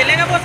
गेले का Bose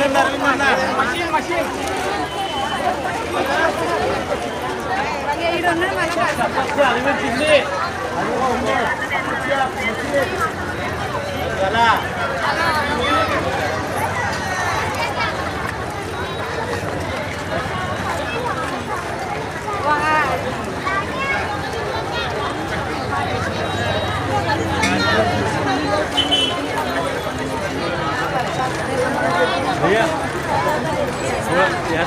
benar benar masih masih Bang Iron mana masih? Jangan sini. Aduh,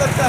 দাদা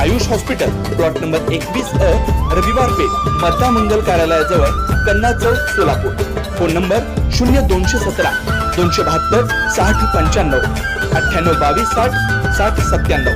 Ayush hospital plot number एकवीस अ रविवार पेठ मत्ता मंगल कार्यालयाजवळ कन्ना चौक सोलापूर. फोन नंबर शून्य दोनशे सतरा दोनशे बहात्तर साठ पंच्याण्णव अठ्ठ्याण्णव बावीस साठ साठ सत्त्याण्णव.